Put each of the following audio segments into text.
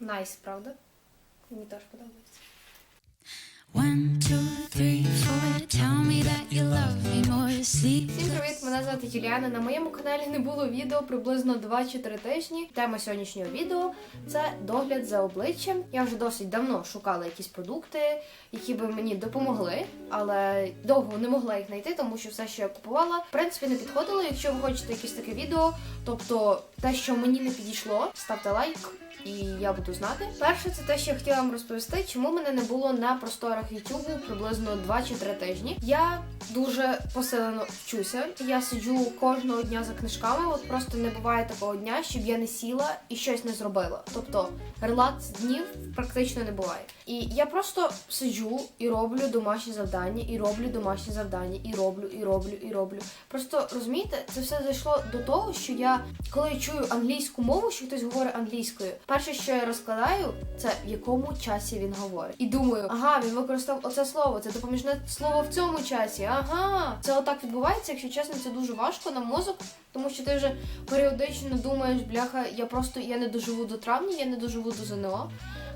Найс, правда? Мені теж подобається. One, two, three, four. Всім привіт! Мене звати Юліана. На моєму каналі не було відео приблизно 2 чи 3 тижні. Тема сьогоднішнього відео це догляд за обличчям. Я вже досить давно шукала якісь продукти, які би мені допомогли, але довго не могла їх знайти, тому що все, що я купувала, в принципі, не підходило. Якщо ви хочете якесь таке відео, тобто те, що мені не підійшло, ставте лайк. І я буду знати. Перше, це те, що я хотіла вам розповісти, чому мене не було на просторах Ютубу приблизно 2 чи 3 тижні. Я дуже посилено вчуся. Я сиджу кожного дня за книжками. От просто не буває такого дня, щоб я не сіла і щось не зробила. Тобто релакс днів практично не буває. І я просто сиджу і роблю домашні завдання, і роблю домашні завдання, і роблю, і роблю, і роблю. Просто розумієте, це все зайшло до того, що я коли чую англійську мову, що хтось говорить англійською, перше, що я розкладаю, це в якому часі він говорить. І думаю, ага, він використав оце слово, це допоміжне слово в цьому часі. Ага, це отак відбувається. Якщо чесно, це дуже важко на мозок, тому що ти вже періодично думаєш, бляха, я просто я не доживу до травня, я не доживу до ЗНО.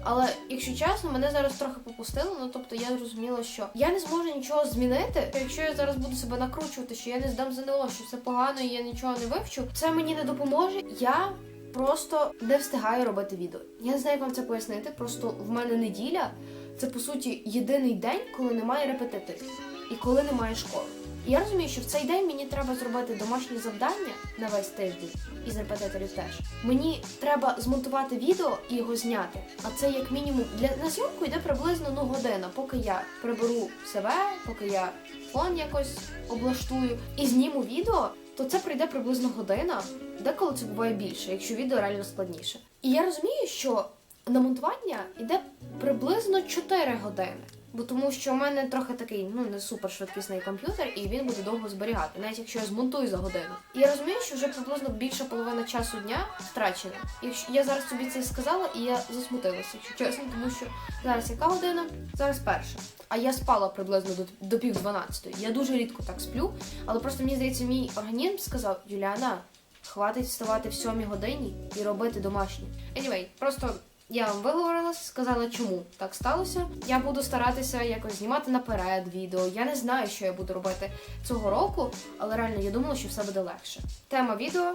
Але якщо чесно, мене зараз трохи попустило. Ну тобто я зрозуміла, що я не зможу нічого змінити. Якщо я зараз буду себе накручувати, що я не здам ЗНО, що все погано і я нічого не вивчу, це мені не допоможе. Я просто не встигаю робити відео. Я не знаю, як вам це пояснити. Просто в мене неділя це по суті єдиний день, коли немає репетиторів і коли немає школи. І я розумію, що в цей день мені треба зробити домашні завдання на весь тиждень і з репетиторів теж. Мені треба змонтувати відео і його зняти. А це як мінімум для на зйомку йде приблизно ну година, поки я приберу себе, поки я фон якось облаштую і зніму відео, то це прийде приблизно година. Деколи це буває більше, якщо відео реально складніше. І я розумію, що на монтування йде приблизно 4 години. Бо тому що в мене трохи такий ну не супер швидкісний комп'ютер, і він буде довго зберігати, навіть якщо я змонтую за годину. І я розумію, що вже приблизно більша половина часу дня втрачена. Якщо я зараз собі це сказала, і я засмутилася, якщо чесно, тому що зараз яка година? Зараз перша. А я спала приблизно до, до пів дванадцятої. Я дуже рідко так сплю, але просто мені здається, мій організм сказав: Юліана, хватить вставати в сьомій годині і робити домашнє. Anyway, просто. Я вам виговорилась, сказала, чому так сталося. Я буду старатися якось знімати наперед відео. Я не знаю, що я буду робити цього року, але реально я думала, що все буде легше. Тема відео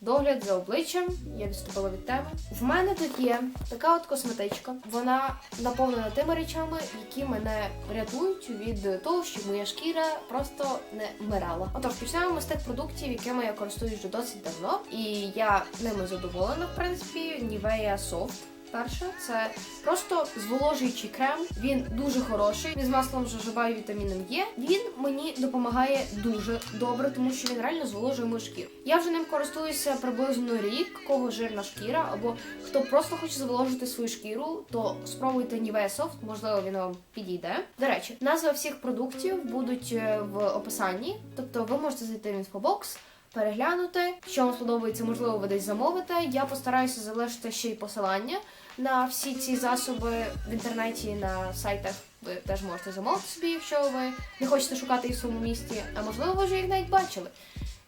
догляд за обличчям. Я відступила від теми. В мене тут є така от косметичка. Вона наповнена тими речами, які мене рятують від того, щоб моя шкіра просто не вмирала. Отож, почнемо з тих продуктів, якими я користуюсь вже досить давно, і я ними задоволена, в принципі. Nivea Soft. Перше, це просто зволожуючий крем. Він дуже хороший. Він з маслом жожоба і вітаміном Є. Він мені допомагає дуже добре, тому що він реально зволожує мою шкіру. Я вже ним користуюся приблизно рік, кого жирна шкіра, або хто просто хоче зволожити свою шкіру, то спробуйте Nivea можливо, він вам підійде. До речі, назви всіх продуктів будуть е, в описанні, тобто ви можете зайти в інфобокс. Переглянути, що вам сподобається, можливо, ви десь замовите. Я постараюся залишити ще й посилання на всі ці засоби в інтернеті на сайтах. Ви теж можете замовити собі, якщо ви не хочете шукати їх в своєму місті, а можливо, ви вже їх навіть бачили.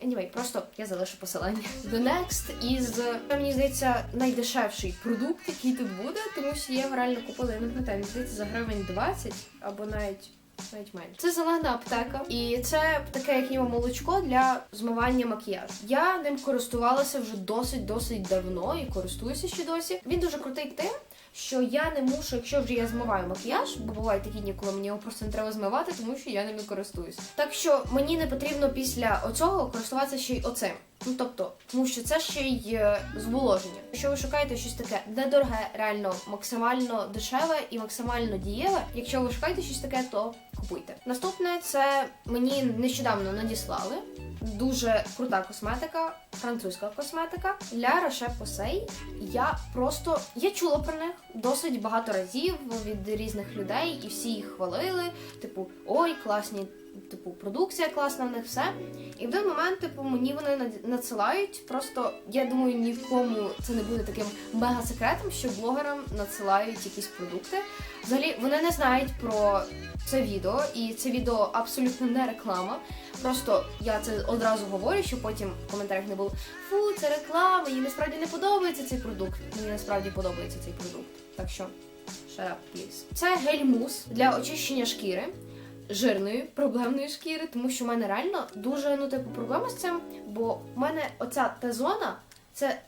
Anyway, просто я залишу посилання. The Next із, мені здається, найдешевший продукт, який тут буде, тому що я його реально купила, я не пам'ятаю, здається, за гривень 20 або навіть. Навіть менше. Це зелена аптека, і це таке, як ніби молочко для змивання макіяжу. Я ним користувалася вже досить досить давно і користуюся ще досі. Він дуже крутий тим, що я не мушу, якщо вже я змиваю макіяж, бо бувають такі дні, коли мені його просто не треба змивати, тому що я ними користуюсь. Так що мені не потрібно після оцього користуватися ще й оцим. Ну тобто, тому що це ще й е, зволоження. Якщо ви шукаєте щось таке недороге, реально максимально дешеве і максимально дієве. Якщо ви шукаєте щось таке, то купуйте. Наступне це мені нещодавно надіслали. Дуже крута косметика, французька косметика для Roche Posay. Я просто я чула про них досить багато разів від різних людей, і всі їх хвалили. Типу, ой, класні, типу, продукція класна в них все. І в той момент, типу, мені вони над- надсилають. Просто я думаю, ні в кому це не буде таким мега секретом, що блогерам надсилають якісь продукти. Взагалі, вони не знають про це відео, і це відео абсолютно не реклама. Просто я це одразу говорю, щоб потім в коментарях не було. фу, це реклама, мені насправді не подобається цей продукт. Мені насправді подобається ццей продукт. Так що, shut up, please. Це гель-мус для очищення шкіри. Жирної проблемної шкіри, тому що в мене реально дуже ну типу проблема з цим, бо в мене оця Т-зона це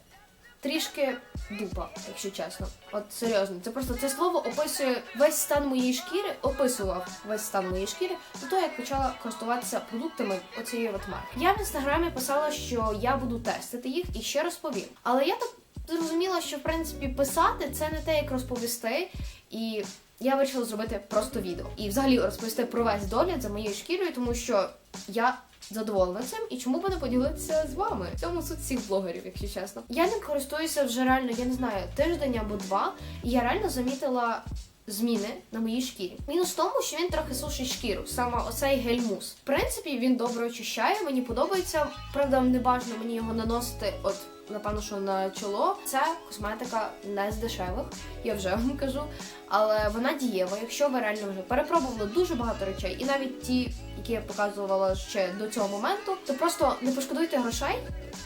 трішки дупа, якщо чесно. От серйозно, це просто це слово описує весь стан моєї шкіри, описував весь стан моєї шкіри до того, як почала користуватися продуктами оцієї от марки. Я в інстаграмі писала, що я буду тестити їх і ще розповім. Але я так зрозуміла, що в принципі писати це не те, як розповісти, і я вирішила зробити просто відео і взагалі розповісти про весь догляд за моєю шкірою, тому що я задоволена цим і чому би не поділитися з вами. В цьому суть всіх блогерів, якщо чесно. Я ним користуюся вже реально, я не знаю, тиждень або два, і я реально замітила. Зміни на моїй шкірі. Мінус в тому, що він трохи сушить шкіру, саме оцей гель-мус. В принципі, він добре очищає, мені подобається. Правда, не бажано мені його наносити, от напевно, що на чоло. Це косметика не з дешевих, я вже вам кажу. Але вона дієва. Якщо ви реально вже перепробували дуже багато речей, і навіть ті, які я показувала ще до цього моменту, то просто не пошкодуйте грошей.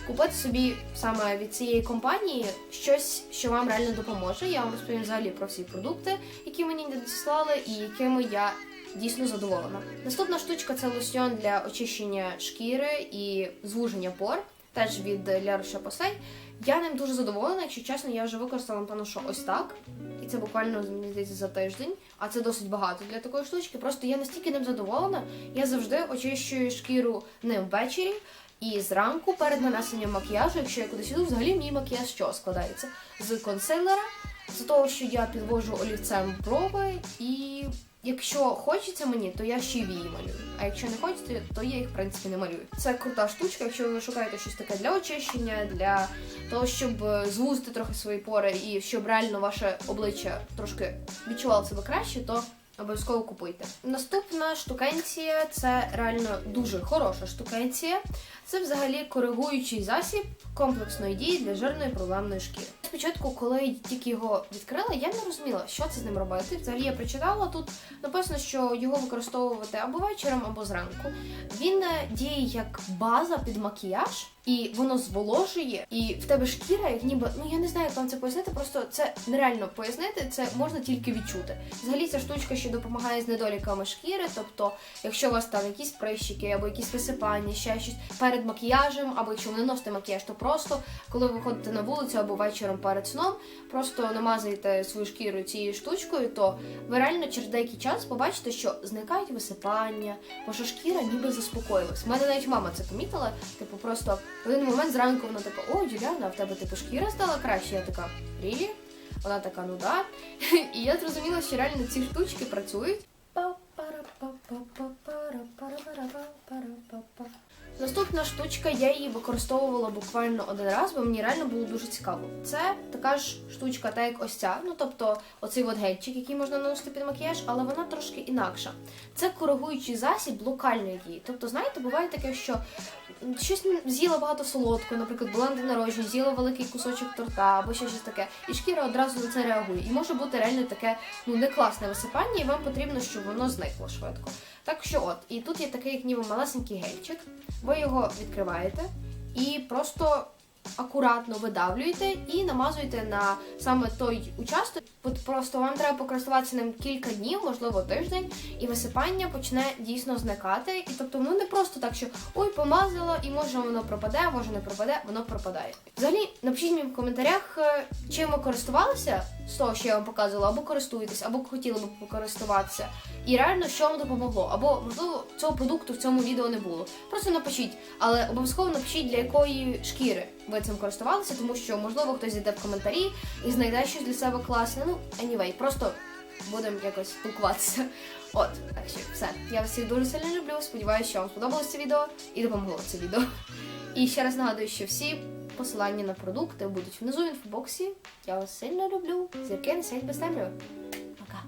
Купити собі саме від цієї компанії щось, що вам реально допоможе. Я вам розповім взагалі про всі продукти, які мені надіслали, і якими я дійсно задоволена. Наступна штучка це лосьон для очищення шкіри і звуження пор, теж від La Roche-Posay. Я ним дуже задоволена, якщо чесно, я вже використала, напевно, що ось так. І це буквально здається за тиждень, а це досить багато для такої штучки. Просто я настільки ним задоволена, я завжди очищую шкіру ним ввечері. І зранку перед нанесенням макіяжу, якщо я кудись іду, взагалі мій макіяж що складається з консилера, з того, що я підвожу олівцем брови, і якщо хочеться мені, то я ще вії малюю. А якщо не хочеться, то я їх в принципі не малюю. Це крута штучка, якщо ви шукаєте щось таке для очищення, для того, щоб е, звузити трохи свої пори і щоб реально ваше обличчя трошки відчувало себе краще, то Обов'язково купуйте. Наступна штукенція це реально дуже хороша штукенція. Це взагалі коригуючий засіб комплексної дії для жирної проблемної шкіри. Спочатку, коли я тільки його відкрила, я не розуміла, що це з ним робити. Взагалі я прочитала тут написано, що його використовувати або вечором, або зранку. Він е, діє як база під макіяж, і воно зволожує, і в тебе шкіра, як ніби ну я не знаю, як вам це пояснити. Просто це нереально пояснити, це можна тільки відчути. Взагалі ця штучка ще допомагає з недоліками шкіри. Тобто, якщо у вас там якісь прищики або якісь висипання, ще щось перед макіяжем, або якщо ви не носите макіяж, то просто коли ви виходите на вулицю або вечором перед сном, просто намазуєте свою шкіру цією штучкою, то ви реально через деякий час побачите, що зникають висипання, ваша шкіра ніби заспокоїлась. У мене навіть мама це помітила, типу, просто в один момент зранку вона така, о, Юліана, а в тебе типу шкіра стала краще. Я така, рілі? Вона така, ну да. І я зрозуміла, що реально ці штучки працюють. Наступна штучка, я її використовувала буквально один раз, бо мені реально було дуже цікаво. Це така ж штучка, так як ось ця. Ну тобто оцей от гельчик, який можна наносити під макіяж, але вона трошки інакша. Це коригуючий засіб локальної дії. Тобто, знаєте, буває таке, що щось з'їла багато солодкого, наприклад, була на день з'їла великий кусочок торта або ще щось таке, і шкіра одразу на це реагує. І може бути реально таке ну не класне висипання, і вам потрібно, щоб воно зникло швидко. Так що от, і тут є такий як ніби малесенький гельчик. Ви його відкриваєте і просто акуратно видавлюєте і намазуєте на саме той участок. Просто вам треба покористуватися ним кілька днів, можливо, тиждень, і висипання почне дійсно зникати. І тобто, ну не просто так, що ой, помазала, і може воно пропаде, може не пропаде, воно пропадає. Взагалі, напишіть мені в коментарях, е, чим ви користувалися з того, що я вам показувала, або користуєтесь, або хотіли б покористуватися. І реально, що вам допомогло, або можливо цього продукту в цьому відео не було. Просто напишіть, але обов'язково напишіть для якої шкіри ви цим користувалися, тому що можливо хтось зайде в коментарі і знайде щось для себе класне. Ну, anyway, просто будемо якось спілкуватися. От, так що все. Я вас всіх дуже сильно люблю. Сподіваюся, що вам сподобалось це відео і допомогло це відео. І ще раз нагадую, що всі посилання на продукти будуть внизу в інфобоксі. Я вас сильно люблю. Зірки не сядь без темряви. Пока.